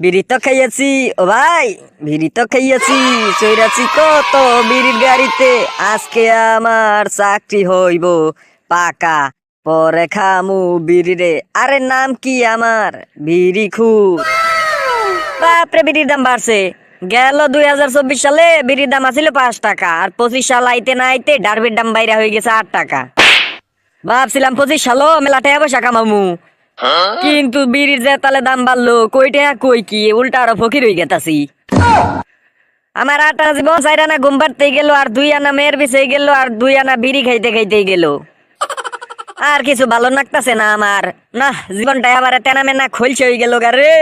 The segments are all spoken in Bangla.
বিড়ি তো খাইয়াছি, ও ভাই বিড়ি তো খাইয়াছি চৈরাছি কত বিড়ির গাড়িতে, আজকে আমার চাকরি হইব পাকা, পরে খামু বিড়ি রে আরে নাম কি আমার? বিড়ি খুর। বাপরে, বিড়ির দাম বাড়ছে। গেল দুই হাজার চব্বিশ সালে বিড়ির দাম আছিল পাঁচ টাকা, আর পঁচিশ সাল আইতে না আইতে ডারবির দাম বাইরে হয়ে গেছে আট টাকা। ভাবছিলাম পঁচিশ সালও মেলা টাকা পয়সা কামামু। কিন্তু বিড়ির যে তালে দাম বাড়লো কই টাকা কই কি? উল্টা আরও ফকির হয়ে গেতাছি। আমার আটা জীবন চার আনা ঘুম পাড়তে গেল আর দুই আনা মেয়ের পিছিয়ে গেল আর দুই আনা বিড়ি খাইতে খাইতে গেল। আর কিছু ভালো লাগতাছে না আমার। না জীবনটা আবার তেনা মেনা খলছে হয়ে গেল গারে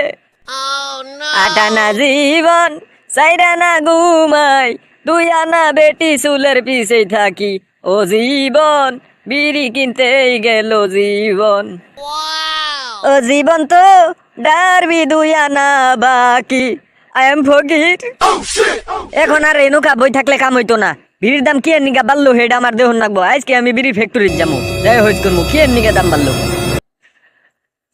আটা না জীবন চাইরা না ঘুমাই দুই আনা বেটি চুলের পিছে থাকি। ও জীবন বিড়ি কিনতেই গেল জীবন। ও জীবন তো ডারবি দুই আনা বাকি। আই এম ফকির এখন আর এনুকা বই থাকলে কাম হইতো না। বিড়ির দাম কি নিগা বাড়লো? হেড আমার দেহ নাকবো আজকে আমি বিড়ি ফ্যাক্টরিত যাব। যাই হইজ করব কি নিগা দাম বাড়লো?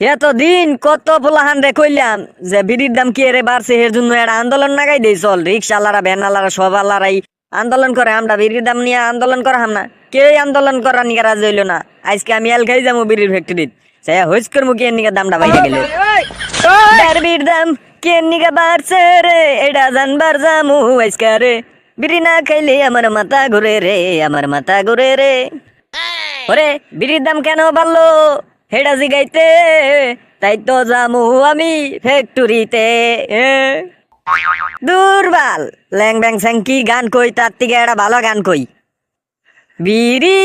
এতদিন কত পোলাহান রে কইলাম যে বিড়ির দাম কি রে বাড়ছে? এর জন্য একটা আন্দোলন নাগাই দেই চল। রিক্সাওয়ালারা ভ্যানওয়ালারা সব আলারাই আন্দোলন করে। আমরা বিড়ির দাম নিয়ে আন্দোলন করা হাম না। কে আন্দোলন করা নিয়ে রাজি হইল না। আজকে আমি এল খাই যাব বিড়ির ফ্যাক্টরিত সে হইজ করব কে নিগা দামটা বাইরে গেল? ডারবির দাম কে নিগা বাড়ছে রে? এটা জানবার জামু আজকে রে। বিড়ি না খাইলে আমার মাথা ঘুরে রে আমার মাথা ঘুরে রে। ওরে বিড়ির দাম কেন বাড়লো? হেডা জিগাইতে। তাই তো জামু আমি ফ্যাক্টরিতে দুর্বাল। ল্যাং ব্যাং স্যাং কি গান কই তার থেকে একটা ভালো গান কই। বিড়ি,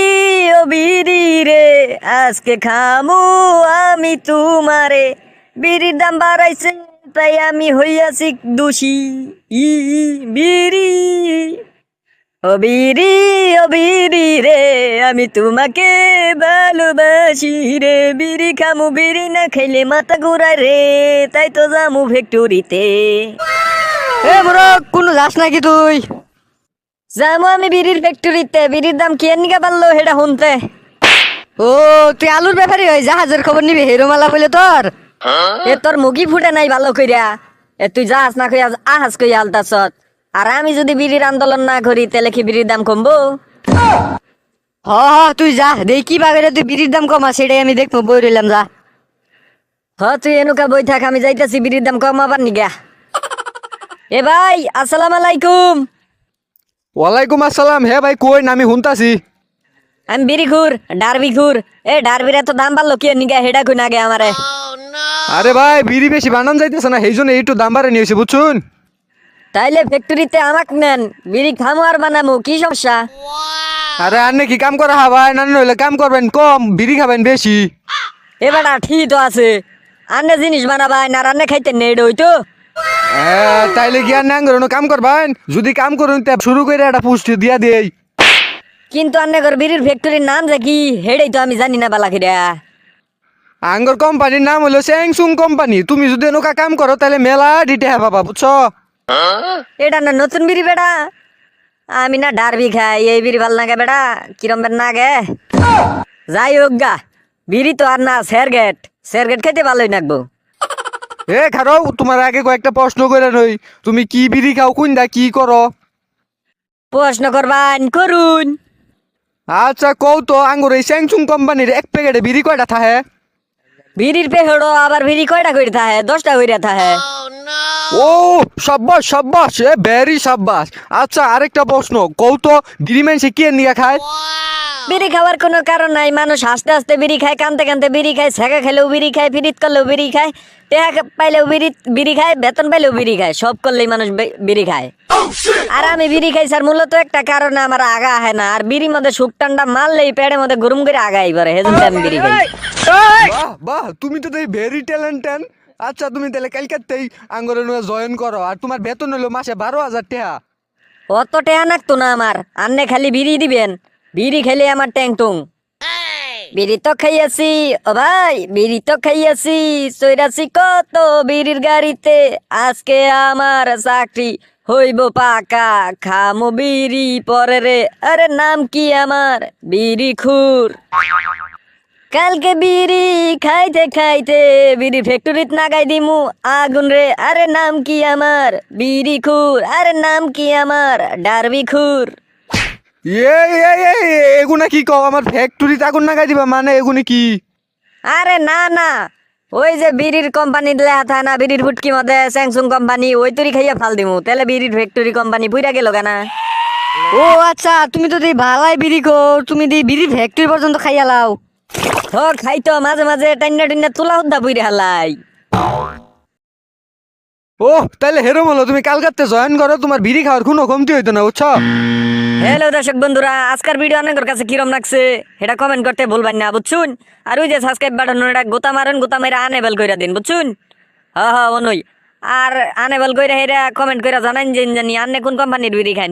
ও বিড়ি রে, আজকে খামু আমি তোমারে। বিড়ির দাম বাড়াইছে, তাই আমি হইয়াছি দোষী। ই বিড়ি। ও বিড়ি ও বিড়ি রে, আমি তোমাকে ভালোবাসি রে। বিড়ি খামু, বিড়ি না খাইলে মাথা ঘুরায় রে, তাই তো যামু ফ্যাক্টরিতে এ বড়, কোনো যাস নাকি তুই? যামু আমি বিড়ির ফ্যাক্টরিতে বিড়ির দাম কি নিকা পারল সেটা শুনতে? ও, তুই আলুর ব্যাপারে ওই জাহাজের খবর নিবি, হেরোমালা বলে তোর? এ তোর মুখি ফুটে নাই ভালো কইরা। এ তুই যাস না কইয়া আহাস কইয়া আলতাছত। আর আমি যদি বিড়ির আন্দোলন না করি, তাহলে কি বিড়ির দাম কমবো? হ হ, তুই যা, দেখি বাগেরে তুই বিড়ির দাম কমা, সেটাই আমি দেখব, বই রইলাম, যা। হ, তুই এনুকা বই থাক, আমি যাইতাছি, বিড়ির দাম কমাবার নিগা। এ ভাই, আসসালাম আলাইকুম। ওয়ালাইকুম আসসালাম। হে ভাই কই? আমি শুনতাছি আমি বিড়ি খুর ডারবি খুর এ ডারবির এত দাম বাড়লো কি নিগা হেডা খুন আগে আমারে? আরে ভাই বিড়ি বেশি বানান যাইতেছে না সেই জন্য একটু দাম বাড়ে নিয়েছে বুঝছুন? তাইলে ফ্যাক্টরিতে আমাক নেন বিড়ি খামো আর বানামু কি সমস্যা? আরে আন্নে কি কাম করা হবাই না নইলে কাম করবেন কম বিড়ি খাবেন বেশি। এবারটা ঠিক তো আছে। আন্নে জিনিস বানাবাই না রান্নে খাইতে নেই হইতো এ, তাইলে আর নাং করুন কাম করবেন যদি কাম করুন তা শুরু করে একটা পুষ্টি দিয়া দেই। কিন্তু আন্নে ঘর বিড়ির ফ্যাক্টরির নাম যে কি হেডেই তো আমি জানি না বালা খিরা আঙ্গর কোম্পানির নাম হলো স্যাংসুং কোম্পানি। তুমি যদি এনেকা কাম করো তাহলে মেলা দিতে হ্যাঁ বাবা বুঝছ? এটা না নতুন বিড়ি বেড়া? আমি না ডারবি খাই এই বিড়ি ভালো নাগে বেড়া কিরম বের নাগে? যাই হোক গা বিড়ি তো আর না স্যারগেট। স্যারগেট খাইতে ভালোই লাগবো এ খারো তোমার আগে কয়েকটা প্রশ্ন করে নই তুমি কি বিড়ি খাও কোন দা কি করো? প্রশ্ন করবান করুন। আচ্ছা কও তো আঙ্গুর এই স্যাংসুং কোম্পানির এক প্যাকেটে বিড়ি কয়টা থাহে? বিড়ির পেহড়ো আবার বিড়ি কয়টা করে থাকে দশটা করে থাকে ও সাব্বাস সাব্বাস এ ভেরি সাব্বাস। আচ্ছা আরেকটা প্রশ্ন কও তো বিড়ি মানুষে কে নিয়ে খায়? বিড়ি খাওয়ার কোনো কারণ নাই মানুষ হাসতে হাসতে বিড়ি খায় কানতে কানতে বিড়ি খায় ছেঁকা খেলেও বিড়ি খায় ফিরিত করলেও বিড়ি খায় টেহা পাইলেও বিড়ি বিড়ি খায় বেতন পাইলেও বিড়ি খায় সব করলেই মানুষ বিড়ি খায়। আর আমি বিড়ি খাই স্যার মূলত একটা কারণে আমার আগা হয় না আর বিড়ির মধ্যে শুক টান্ডা মারলেই পেটের মধ্যে গরম করে আগাই পরে হেজন্য আমি বিড়ি খাই। বাহ বাহ তুমি তো ভেরি ট্যালেন্টেড আচ্ছা তুমি তাহলে কালকাতেই আঙ্গরে জয়েন করো আর তোমার বেতন হলো মাসে বারো হাজার টাকা অত টেহা নাকতো না আমার। আন্নে খালি বিড়ি দিবেন। বিড়ি খেলে আমার ট্যাং টুং বিড়ি তো খাইয়াছি, ও ভাই, বিড়ি তো খাইয়াছি। চৈরাছি কত বিড়ির গাড়িতে? আজকে আমার চাকরি হইব পাকা। খামো বিড়ি পরে রে। আরে নাম কি আমার? বিড়ি খুর। কালকে বিড়ি খাইতে খাইতে বিড়ি ফ্যাক্টরিত নাগাই দিমু। আগুন রে আরে নাম কি আমার? বিড়ি খুর আরে নাম কি আমার? ডারবি খুর। এ এ এ এগুনা কি কও? আমার ফ্যাক্টরিতে আগুন লাগাই দিবা মানে এগুনি কি? আরে না না। ওই যে বিড়ির কোম্পানি লেখা থাকে না বিড়ির ফুটকি মধ্যে স্যামসুং কোম্পানি ওই তৈরি খাইয়া ফাল দিমু। তাহলে বিড়ির ফ্যাক্টরি কোম্পানি পুইরা গেল কেনা? ও আচ্ছা তুমি তো দেই ভালাই বিড়ি কর তুমি দি বিড়ি ফ্যাক্টরি পর্যন্ত খাইয়া লাও। ও খাইতো মাঝে মাঝে টাইনা টাইনা তুলা হুদ্দা পুইরা হালাই। ও তাহলে হেরম হলো তুমি কালকাতে জয়েন করো তোমার বিড়ি খাওয়ার কোনো কমতি হইতো না বুঝছ? হ্যালো দর্শক বন্ধুরা আজকের ভিডিও অনেকের কাছে কিরম লাগছে এটা কমেন্ট করতে ভুলবেন না বুঝছুন? আর ওই যে সাবস্ক্রাইব বাটন এটা গোতা মারেন গোতা মেরে আনেবেল কইরা দিন বুঝছুন? হ্যাঁ হ্যাঁ অনুই আর আনেবেল কইরা হেরা কমেন্ট কইরা জানান যে জানি আনে কোন কোম্পানির বিড়ি খান